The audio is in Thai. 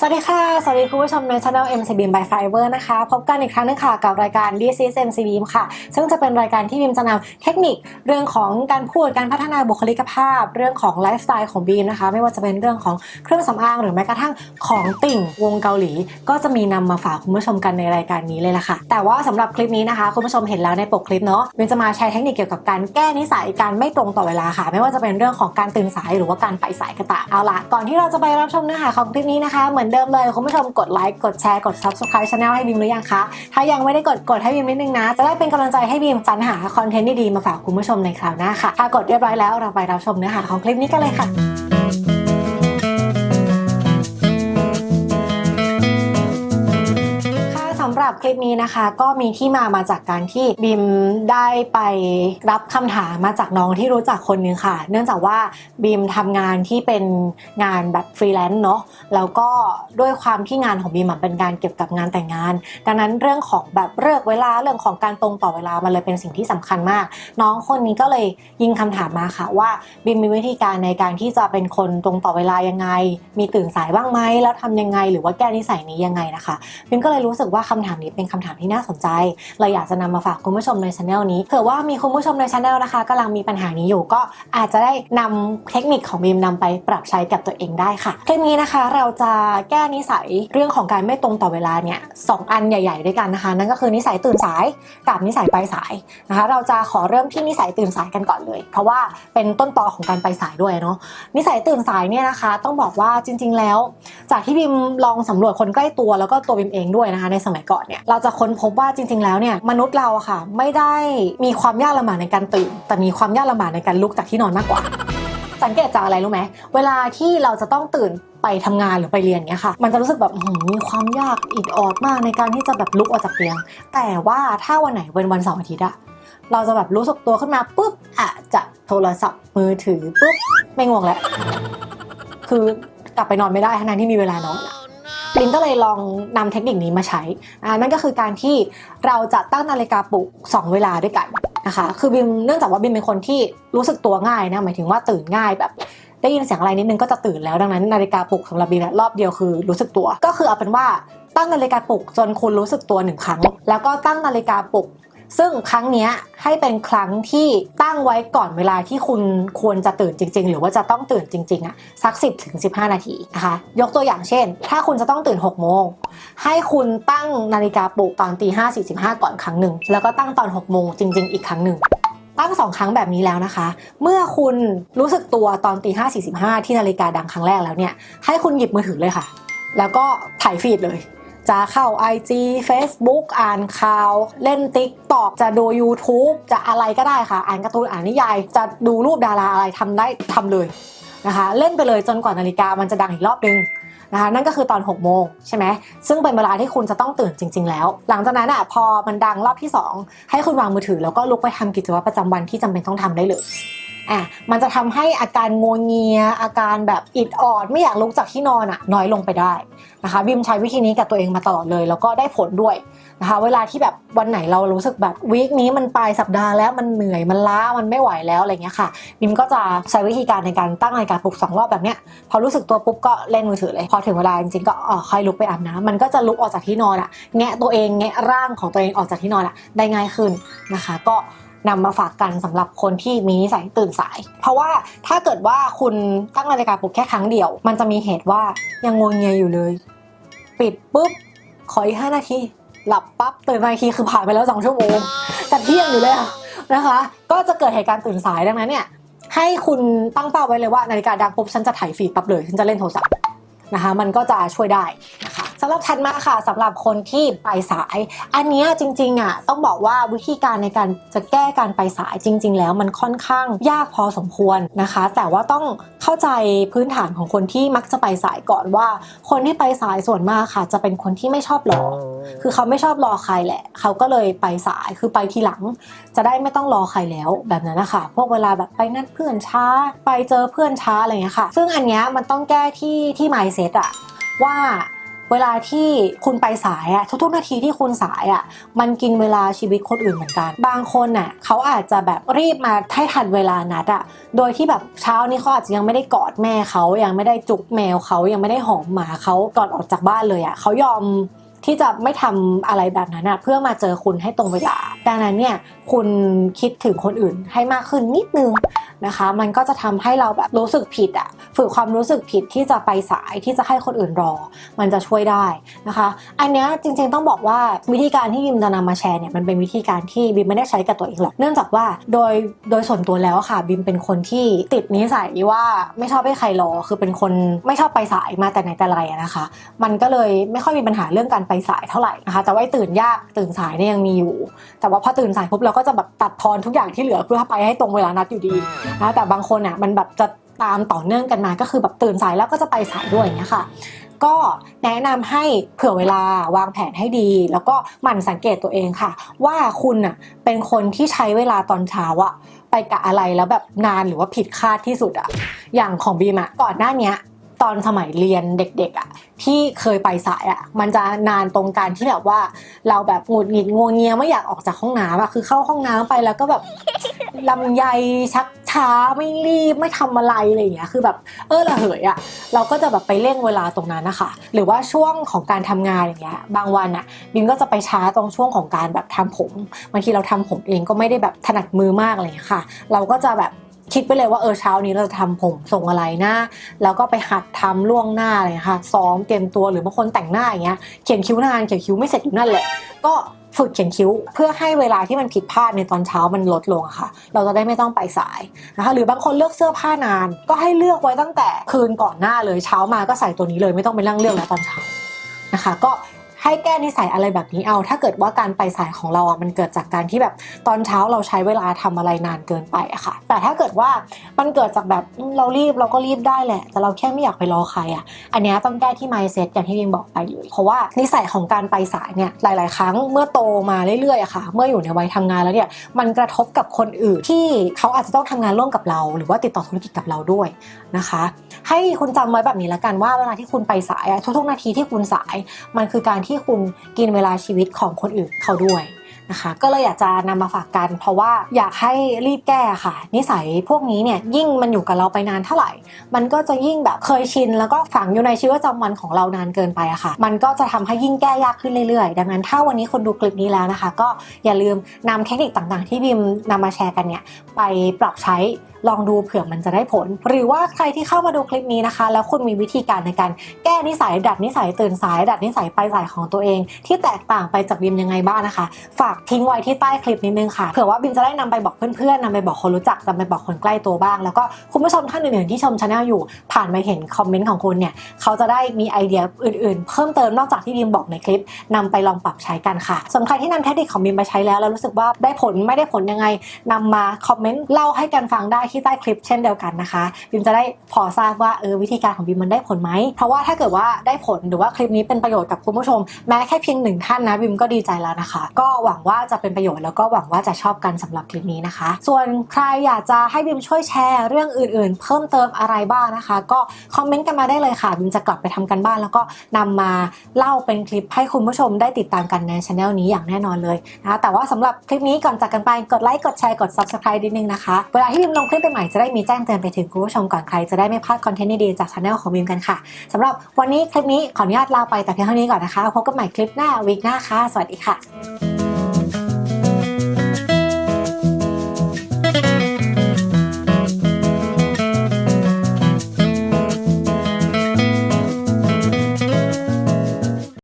สวัสดีค่ะ สวัสดีคุณผู้ชมในช่อง MC Beam by Fiverr นะคะ พบกันอีกครั้งนึงค่ะกับรายการ This is MCB ค่ะ ซึ่งจะเป็นรายการที่บีมจะนำเทคนิคเรื่องของการพูด การพัฒนาบุคลิกภาพ เรื่องของไลฟ์สไตล์ของบีมนะคะ ไม่ว่าจะเป็นเรื่องของเครื่องสำอางหรือแม้กระทั่งของติ่งวงเกาหลี ก็จะมีนำมาฝากคุณผู้ชมกันในรายการนี้เลยล่ะค่ะ แต่ว่าสำหรับคลิปนี้นะคะ คุณผู้ชมเห็นแล้วในปกคลิปเนาะบีมจะมาแชร์เทคนิคเกี่ยวกับการแก้นิสัยการไม่ตรงต่อเวลาค่ะ ไม่ว่าจะเป็นเรื่องของการตื่นสายหรือว่าการไปสายก็ตามเอาล่ะก่อนที่เราจะไปรับชมเนื้อหาของคลิปนี้นะคะเหมือนเดิมเลยคุณผู้ชมกดไลค์กดแชร์กด subscribe channel ให้บีมหรือยังคะถ้ายังไม่ได้กดกดให้บีมนิดนึงนะ จะได้เป็นกำลังใจให้บีมสรรหาคอนเทนต์ดีๆมาฝากคุณผู้ชมในคราวหน้าค่ะถ้ากดเรียบร้อยแล้วเราไปรับชมเนื้อหาของคลิปนี้กันเลยค่ะ รับคลิปนี้นะคะ ก็มีที่มามาจากการที่บิมได้ไปรับคำถามมาจากน้องที่รู้จักคนนึงค่ะ เนื่องจากว่าบิมทำงานที่เป็นงานแบบฟรีแลนซ์เนาะแล้วก็ด้วยความที่งานของบิมเป็นการเกี่ยวกับงานแต่งงาน ดังนั้นเรื่องของแบบเลิกเวลาเรื่องของการตรงต่อเวลามันเลยเป็นสิ่งที่สำคัญมาก น้องคนนี้ก็เลยยิงคำถามมาค่ะว่าบิมมีวิธีการในการที่จะเป็นคนตรงต่อเวลายังไง มีตื่นสายบ้างไหมแล้วทำยังไง หรือว่าแก้นิสัยนี้ยังไงนะคะบิมก็เลยรู้สึกว่าคำถามนี้เป็นคำถามที่น่าสนใจ เราอยากจะนำมาฝากคุณผู้ชมในช anel นี้เผื่อว่ามีคุณผู้ชมในช anel นะคะกำลังมีปัญหานี้อยู่ก็อาจจะได้นำเทคนิคของบิมนำไปปรับใช้กับตัวเองได้ค่ะคลิปนี้นะคะเราจะแก้นิสัยเรื่องของการไม่ตรงต่อเวลาเนี่ยสองอันใหญ่ ๆ ด้วยกันนะคะ นั่นก็คือนิสัยตื่นสายกับนิสัยไปสายนะคะ เราจะขอเริ่มที่นิสัยตื่นสายกันก่อนเลย เพราะว่าเป็นต้นตอของการไปสายด้วยเนาะนิสัยตื่นสายเนี่ยนะคะ ต้องบอกว่าจริง ๆ แล้ว จากที่บิมลองสำรวจคนใกล้ตัวแล้วก็ตัวบิมเองด้วยนะคะ ในสมัยก่อนเนี่ยเราจะค้นพบว่าจริง ๆ แล้วเนี่ยมนุษย์เราอะค่ะ ไม่ได้มีความยากลำบากในการตื่น แต่มีความยากลำบากในการลุกจากที่นอนมากกว่า สังเกตจากอะไรรู้ไหมเวลาที่เราจะต้องตื่นไปทำงานหรือไปเรียนเนี้ยค่ะ มันจะรู้สึกแบบมีความยากอิดออดมากในการที่จะแบบลุกออกจากเตียง แต่ว่าถ้าวันไหนเป็นวันเสาร์อาทิตย์อะเราจะแบบรู้สึกตัวขึ้นมาปุ๊บอะจะโทรศัพท์มือถือปุ๊บไม่ง่วงแล้วคือกลับไปนอนไม่ได้ทั้งนั้นที่มีเวลานอนอะ ลินก็เลยลองนำเทคนิคนี้มาใช้อ่านั่นก็คือการที่เราจะตั้งนาฬิกาปลุกสองเวลาด้วยกันนะคะ คือบิมเนื่องจากว่าบิมเป็นคนที่รู้สึกตัวง่ายนะ หมายถึงว่าตื่นง่ายแบบได้ยินเสียงอะไรนิดนึงก็จะตื่นแล้วดังนั้นนาฬิกาปลุกสำหรับบิมรอบเดียวคือรู้สึกตัว ก็คือเอาเป็นว่าตั้งนาฬิกาปลุกจนคุณรู้สึกตัวหนึ่งครั้ง แล้วก็ตั้งนาฬิกาปลุก ซึ่งครั้งนี้ให้เป็นครั้งที่ตั้งไว้ก่อนเวลาที่คุณควรจะตื่นจริง ๆ หรือว่าจะต้องตื่นจริงๆอะสัก 10ถึง15 นาทีนะคะยกตัวอย่างเช่น ถ้าคุณจะต้องตื่น 6 โมง ให้คุณตั้งนาฬิกาปลุกตอนตีห้าสี่สิบห้าก่อนครั้งหนึ่ง แล้วก็ตั้งตอน 6 โมงจริง ๆ อีกครั้งหนึ่งตั้งสองครั้งแบบนี้แล้วนะคะ เมื่อคุณรู้สึกตัวตอนตีห้าสี่สิบห้าที่นาฬิกาดังครั้งแรกแล้วเนี่ยให้คุณหยิบมือถือเลยค่ะ แล้วก็ถ่ายฟีดเลย จะเข้า IG Facebook อ่านข่าว เล่น TikTok จะดู YouTube จะอะไรก็ได้ค่ะ อ่านการ์ตูนอ่านนิยาย จะดูรูปดาราอะไรทำได้ทำเลยนะคะ เล่นไปเลยจนกว่านาฬิกามันจะดังอีกรอบนึงนะคะนั่นก็คือตอน 6 โมงใช่ไหมซึ่งเป็นเวลาที่คุณจะต้องตื่นจริง ๆ แล้ว หลังจากนั้นอะพอมันดังรอบที่ 2 ให้คุณวางมือถือแล้วก็ลุกไปทำกิจวัตรประจำวันที่จำเป็นต้องทำได้เลย อะมันจะทำให้อาการงวงเงีย อาการแบบอิดออด ไม่อยากลุกจากที่นอนอะน้อยลงไปได้นะคะบิมใช้วิธีนี้กับตัวเองมาตลอดเลย แล้วก็ได้ผลด้วยนะคะ เวลาที่แบบวันไหนเรารู้สึกแบบวีคนี้มันปลายสัปดาห์แล้วมันเหนื่อยมันล้ามันไม่ไหวแล้วอะไรเงี้ยค่ะบิมก็จะใช้วิธีการในการตั้งนาฬิกาปลุกสองรอบแบบเนี้ยพอรู้สึกตัวปุ๊บก็เล่นมือถือเลย พอถึงเวลาจริงๆก็อ๋อค่อยลุกไปอาบน้ำมันก็จะลุกออกจากที่นอนอะแงะตัวเองแงะร่างของตัวเองออกจากที่นอนอะได้ง่ายขึ้นนะคะ ก็ นำมาฝากกันสำหรับคนที่มีนิสัยตื่นสาย เพราะว่าถ้าเกิดว่าคุณตั้งนาฬิกาปลุกแค่ครั้งเดียว มันจะมีเหตุว่ายังงงเงียอยู่เลย ปิดปุ๊บขออีกห้านาทีหลับปั๊บตื่นมาอีกทีคือผ่านไปแล้วสองชั่วโมงจะเที่ยงอยู่เลยนะคะ ก็จะเกิดเหตุการณ์ตื่นสายดังนั้นเนี่ยให้คุณตั้งเป้าไว้เลยว่านาฬิกาดังปุ๊บฉันจะถ่ายฟีดปั๊บเลย ฉันจะเล่นโทรศัพท์นะคะ มันก็จะช่วยได้นะคะ สำหรับทันมาค่ะสำหรับคนที่ไปสาย อันเนี้ยจริงๆอะต้องบอกว่าวิธีการในการจะแก้การไปสายจริง ๆ แล้วมันค่อนข้างยากพอสมควรนะคะ แต่ว่าต้องเข้าใจพื้นฐานของคนที่มักจะไปสายก่อนว่า คนที่ไปสายส่วนมากค่ะ จะเป็นคนที่ไม่ชอบรอ คือเขาไม่ชอบรอใครแหละ เขาก็เลยไปสายคือไปทีหลัง จะได้ไม่ต้องรอใครแล้วแบบนั้นนะคะพวกเวลาแบบไปนัดเพื่อนช้า ไปเจอเพื่อนช้าอะไรอย่างเงี้ยค่ะ ซึ่งอันเนี้ยมันต้องแก้ที่ที่ mindset อะว่า เวลาที่คุณไปสายอะทุกๆนาทีที่คุณสายอะมันกินเวลาชีวิตคนอื่นเหมือนกัน บางคนน่ะเขาอาจจะแบบรีบมาให้ทันเวลานัดอะโดยที่แบบเช้านี้เขาอาจจะยังไม่ได้กอดแม่เขายังไม่ได้จุกแมวเขายังไม่ได้หอมหมาเขาก่อนออกจากบ้านเลยอะเขายอมที่จะไม่ทำอะไรแบบนั้นอะเพื่อมาเจอคุณให้ตรงเวลา ดังนั้นเนี่ยคุณคิดถึงคนอื่นให้มากขึ้นนิดนึง นะคะ มันก็จะทำให้เราแบบรู้สึกผิดอะฝึกความรู้สึกผิดที่จะไปสายที่จะให้คนอื่นรอ มันจะช่วยได้นะคะ อันเนี้ยจริงๆต้องบอกว่าวิธีการที่บิมจะนำมาแชร์เนี่ยมันเป็นวิธีการที่บิมไม่ได้ใช้กับตัวเองหรอกเนื่องจากว่าโดยโดยส่วนตัวแล้วค่ะบิมเป็นคนที่ติดนิสัยว่าไม่ชอบให้ใครรอคือเป็นคนไม่ชอบไปสายมาแต่ไหนแต่ไรนะคะ มันก็เลยไม่ค่อยมีปัญหาเรื่องการไปสายเท่าไหร่นะคะ แต่ว่าตื่นยากตื่นสายเนี่ยยังมีอยู่ แต่ว่าพอตื่นสายปุ๊บเราก็จะแบบตัดทอนทุกอย่างที่เหลือเพื่อไปให้ตรงเวลานัดอยู่ดีนะแต่บางคนอะมันแบบจะตามต่อเนื่องกันมาก็คือแบบตื่นสายแล้วก็จะไปสายด้วยอย่างเงี้ยค่ะ ก็แนะนำให้เผื่อเวลาวางแผนให้ดี แล้วก็หมั่นสังเกตตัวเองค่ะ ว่าคุณอะเป็นคนที่ใช้เวลาตอนเช้าอะไปกับอะไรแล้วแบบนานหรือว่าผิดคาดที่สุดอะอย่างของบีมอะก่อนหน้าเนี้ยตอนสมัยเรียนเด็กๆอะที่เคยไปสายอะมันจะนานตรงการที่แบบว่า เราแบบหงุดหงิดงวงเงียไม่อยากออกจากห้องน้ำอะคือเข้าห้องน้ำไปแล้วก็แบบลำไยชัก ช้าไม่รีบไม่ทำอะไรอะไรอย่างเงี้ยคือแบบเออระเหยอะเราก็จะแบบไปเร่งเวลาตรงนั้นนะคะหรือว่าช่วงของการทำงานอย่างเงี้ยบางวันอะบิมก็จะไปช้าตรงช่วงของการแบบทำผมบางทีเราทำผมเองก็ไม่ได้แบบถนัดมือมากอะไรอย่างเงี้ยค่ะ เราก็จะแบบคิดไปเลยว่าเออเช้านี้เราจะทำผมส่งอะไรหนะแล้วก็ไปหัดทำล่วงหน้าอะไรอย่างเลยค่ะซ้อมเตรียมตัวหรือบางคนแต่งหน้าอย่างเงี้ยเขียนคิ้วนานเขียนคิ้วไม่เสร็จอยู่นั่นแหละ ก็ ฝึกเขียนคิ้ว เพื่อให้เวลาที่มันผิดพลาดในตอนเช้ามันลดลงค่ะ เราจะได้ไม่ต้องไปสายนะคะหรือบางคนเลือกเสื้อผ้านาน ก็ให้เลือกไว้ตั้งแต่คืนก่อนหน้าเลยเช้ามาก็ใส่ตัวนี้เลย ไม่ต้องไปนั่งเลือกแล้วตอนเช้านะคะ ก็ ให้แก้นิสัยอะไรแบบนี้เอา ถ้าเกิดว่าการไปสายของเราอะมันเกิดจากการที่แบบตอนเช้าเราใช้เวลาทำอะไรนานเกินไปอะค่ะ แต่ถ้าเกิดว่ามันเกิดจากแบบเรารีบเราก็รีบได้แหละ แต่เราแค่ไม่อยากไปรอใครอะ อันนี้ต้องแก้ที่ mindset อย่างที่บิมบอกไปเลยเพราะว่านิสัยของการไปสายเนี่ยหลาย ๆ ครั้งเมื่อโตมาเรื่อยๆอะค่ะ เมื่ออยู่ในวัยทำงานแล้วเนี่ยมันกระทบกับคนอื่นที่เขาอาจจะต้องทำงานร่วมกับเรา หรือว่าติดต่อธุรกิจกับเราด้วยนะคะ ให้คุณจำไว้แบบนี้ละกันว่าเวลาที่คุณไปสายทุกๆนาทีที่คุณสายมันคือการที่คุณกินเวลาชีวิตของคนอื่นเขาด้วย นะคะ ก็เลยอยากจะนำมาฝากกัน เพราะว่าอยากให้รีบแก้ค่ะ นิสัยพวกนี้เนี่ยยิ่งมันอยู่กับเราไปนานเท่าไหร่ มันก็จะยิ่งแบบเคยชิน แล้วก็ฝังอยู่ในชีวิตประจำวันของเรานานเกินไปอะค่ะ มันก็จะทำให้ยิ่งแก้ยากขึ้นเรื่อยๆ ดังนั้นถ้าวันนี้คนดูคลิปนี้แล้วนะคะ ก็อย่าลืมนำเทคนิคต่างๆ ที่บิมนำมาแชร์กันเนี่ยไปปรับใช้ลองดูเผื่อมันจะได้ผล หรือว่าใครที่เข้ามาดูคลิปนี้นะคะ แล้วคุณมีวิธีการในการแก้นิสัยดัดนิสัยตื่นสาย ดัดนิสัยไปสายของตัวเอง ที่แตกต่างไปจากบิมยังไงบ้างนะคะ ฝากทิ้งไว้ที่ใต้คลิปนิดนึงค่ะเผื่อว่าบิมจะได้นำไปบอกเพื่อนๆนำไปบอกคนรู้จักนำไปบอกคนใกล้ตัวบ้าง แล้วก็คุณผู้ชมท่านอื่นๆที่ชมชาแนลอยู่ ผ่านมาเห็นคอมเมนต์ของคุณเนี่ยเขาจะได้มีไอเดียอื่นๆ เพิ่มเติมนอกจากที่บิมบอกในคลิปนำไปลองปรับใช้กันค่ะส่วนใครที่นำเทคนิคของบิมไปใช้แล้วแล้วรู้สึกว่าได้ผลไม่ได้ผลยังไงนำมาคอมเมนต์เล่าให้กันฟังได้ที่ใต้คลิป เช่นเดียวกันนะคะบิมจะได้พอทราบว่าเออวิธีการของบิมมันได้ผลไหมเพราะว่าถ้าเกิดว่าได้ผลหรือว่าคลิปนี้เป็นประโยชน์กับคุณผู้ชมแม้แค่เพียงหนึ่งท่านนะบิมก็ดีใจแล้วนะคะ ก็หวังว่าจะเป็นประโยชน์แล้วก็หวังว่าจะชอบกันสำหรับคลิปนี้นะคะ ส่วนใครอยากจะให้บิมช่วยแชร์เรื่องอื่นๆ เพิ่มเติมอะไรบ้างนะคะ ก็คอมเมนต์กันมาได้เลยค่ะบิมจะกลับไปทำกันบ้าน แล้วก็นำมาเล่าเป็นคลิปให้คุณผู้ชมได้ติดตามกันในช anel นี้อย่างแน่นอนเลยนะคะแต่ว่าสำหรับคลิปนี้ก่อนจากกันไปกดไลค์กดแชร์กด subscribe นิดนึงนะคะเวลาที่บิมลงคลิปใหม่จะได้มีแจ้งเตือนไปถึงคุณผู้ชมก่อนใครจะได้ไม่พลาดคอนเทนต์ดีๆจากช anel ของบิมกันค่ะสำหรับวันนี้คลิปนี้ขออนุญาตลาไปแต่เพียงเท่านี้ก่อนนะคะพบกันใหม่คลิปหน้าวีคหน้าค่ะสวัสดีค่ะ